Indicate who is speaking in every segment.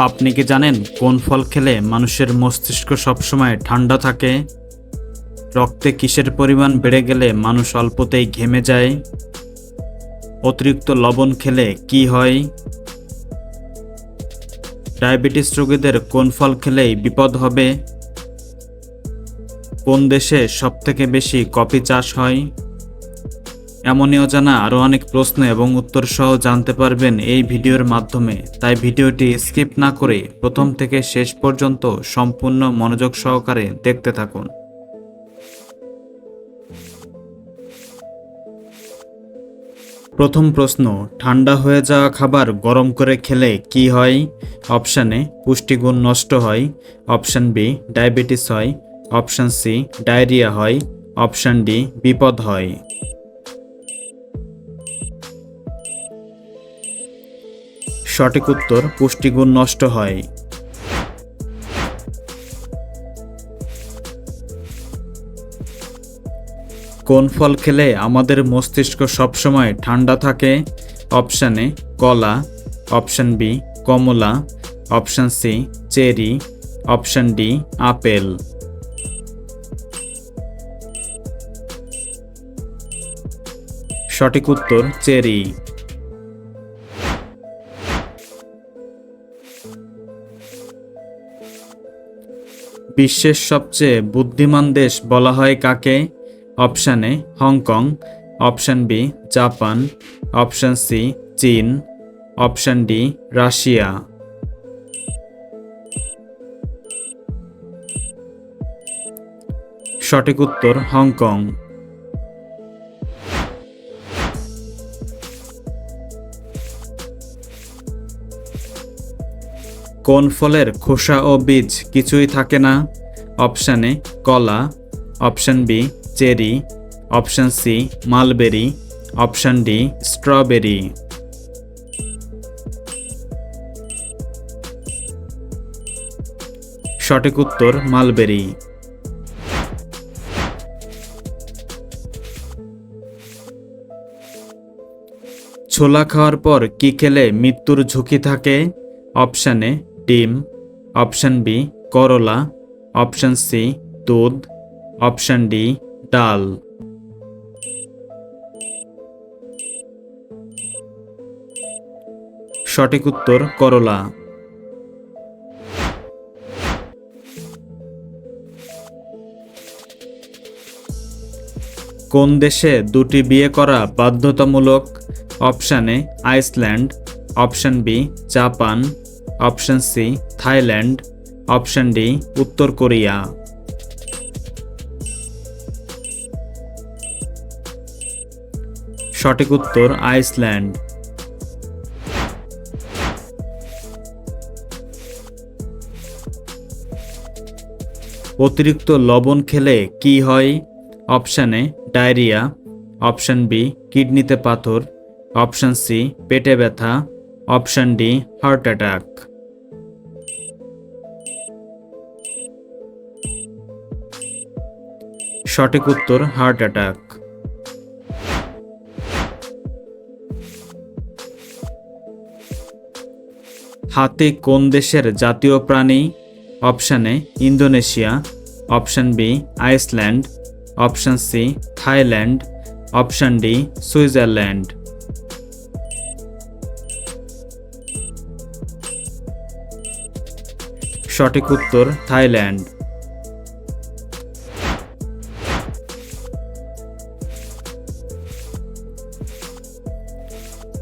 Speaker 1: আপনি কি জানেন কোন ফল খেলে মানুষের মস্তিষ্ক সবসময় ঠান্ডা থাকে? রক্তে কিসের পরিমাণ বেড়ে গেলে মানুষ অল্পতেই ঘেমে যায়? অতিরিক্ত লবণ খেলে কি হয়? ডায়াবেটিস রোগীদের কোন ফল খেলেই বিপদ হবে? কোন দেশে সবথেকে বেশি কফি চাষ হয়? এমনই অজানা আরও অনেক প্রশ্ন এবং উত্তর সহ জানতে পারবেন এই ভিডিওর মাধ্যমে। তাই ভিডিওটি স্কিপ না করে প্রথম থেকে শেষ পর্যন্ত সম্পূর্ণ মনোযোগ সহকারে দেখতে থাকুন। প্রথম প্রশ্ন, ঠান্ডা হয়ে যাওয়া খাবার গরম করে খেলে কি হয়? অপশান এ, পুষ্টিগুণ নষ্ট হয়। অপশান বি, ডায়াবেটিস হয়। অপশান সি, ডায়রিয়া হয়। অপশান ডি, বিপদ হয়। সঠিক উত্তর পুষ্টিগুণ নষ্ট হয়। কোন ফল খেলে আমাদের মস্তিষ্ক সবসময় ঠান্ডা থাকে? অপশান এ, কলা। অপশান বি, কমলা। Option C, cherry. Option D, apple. সঠিক উত্তর, চেরি। বিশ্বের সবচেয়ে বুদ্ধিমান দেশ বলা হয় কাকে? Option A, Hong Kong. Option B, Japan. Option C, চীন। Option D, Russia. সঠিক উত্তর হংকং। কোন ফলের খোসা ও বীজ কিছুই থাকে না? অপশান এ, কলা। Option B, cherry. Option C, mulberry. Option D, strawberry. সঠিক উত্তর, মালবেরি। ছোলা খাওয়ার পর কি খেলে মৃত্যুর ঝুঁকি থাকে? অপশান ডিম, অপশান বি, করলা, অপশান সি, দুধ, অপশান ডি, ডাল। সঠিক উত্তর, করলা। কোন দেশে দুটি বিয়ে করা বাধ্যতামূলক? Option A Iceland, option B, Japan option C, Thailand. Option D, উত্তর কোরিয়া। সঠিক উত্তর, আইসল্যান্ড। অতিরিক্ত লবণ খেলে কি হয়? Option A, diarrhoea. Option B, কিডনিতে পাথর। অপশান সি, পেটে ব্যথা। Option D, heart attack. সঠিক উত্তর হার্ট অ্যাটাক। হাতি কোন দেশের জাতীয় প্রাণী? Option A, Indonesia. Option B, Iceland. Option C, Thailand. Option D, Switzerland. সঠিক উত্তর থাইল্যান্ড।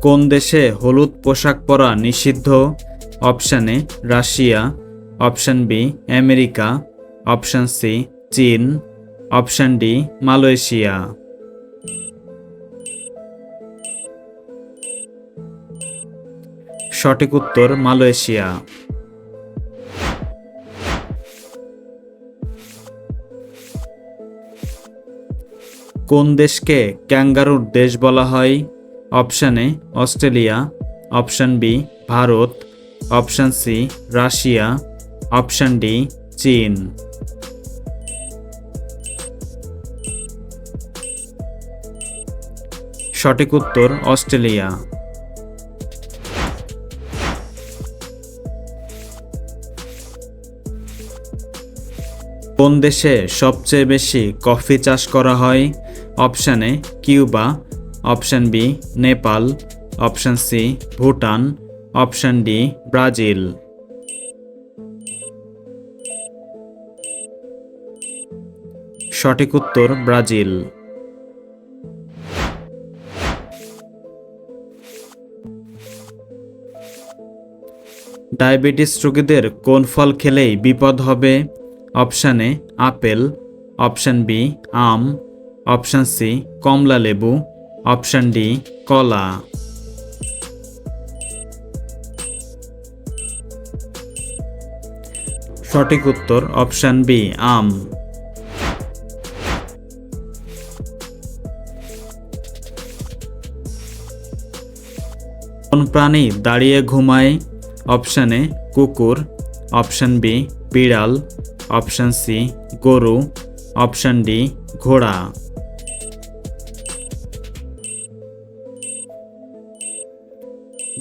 Speaker 1: কোন দেশে হলুদ পোশাক পরা নিষিদ্ধ? Option A, Russia. Option B, America. Option C, চীন। Option D, Malaysia. সঠিক উত্তর, মালয়েশিয়া। কোন দেশকে ক্যাঙ্গারুর দেশ বলা হয়? Option A, Australia, option B, Bharat, option C, Russia, option D, চীন। সঠিক উত্তর, অস্ট্রেলিয়া। কোন দেশে সবচেয়ে বেশি কফি চাষ করা হয়? Option A Cuba option B, Nepal. Option C, Bhutan. Option D, Brazil. সঠিক উত্তর, ব্রাজিল। ডায়াবেটিস রোগীদের কোন ফল খেলেই বিপদ হবে? Option A, apple. Option B, um. Option C, কমলা লেবু। অপশান ডি, কলা। সঠিক উত্তর অপশান বি, আম। কোন প্রাণী দাঁড়িয়ে ঘুমায়? অপশান এ, কুকুর। অপশান বি, বিড়াল। অপশান সি, গরু। অপশান ডি, ঘোড়া।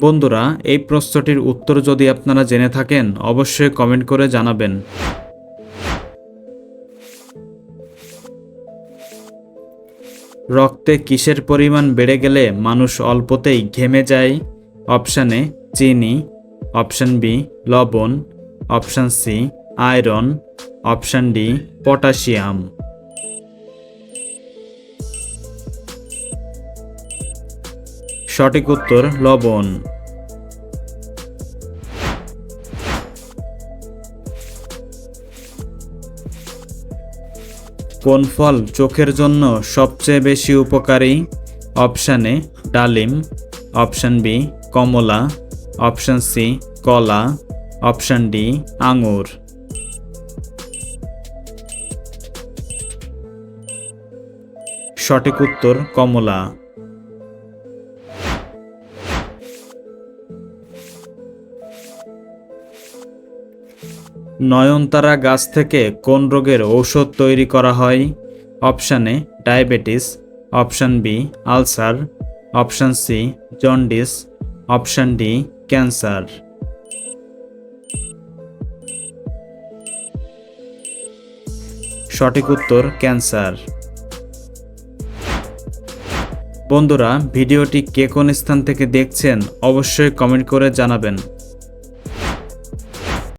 Speaker 1: বন্ধুরা, এই প্রশ্নটির উত্তর যদি আপনারা জেনে থাকেন, অবশ্যই কমেন্ট করে জানাবেন। রক্তে কিসের পরিমাণ বেড়ে গেলে মানুষ অল্পতেই ঘেমে যায়? অপশান এ, চিনি। অপশান বি, লবণ। Option C, iron. Option D, potassium. সঠিক উত্তর, লবণ। কোন ফল চোখের জন্য সবচেয়ে বেশি উপকারী? অপশান এ, ডালিম। অপশান বি, কমলা। অপশান সি, কলা। অপশান ডি, আঙুর। সঠিক উত্তর, কমলা। নয়নতারা গাছ থেকে কোন রোগের ঔষধ তৈরি করা হয়? Option A, diabetes, option B, ulcer, option C, jaundice, option D, cancer. সঠিক উত্তর, ক্যান্সার। বন্ধুরা, ভিডিওটি কে কোন স্থান থেকে দেখছেন অবশ্যই কমেন্ট করে জানাবেন।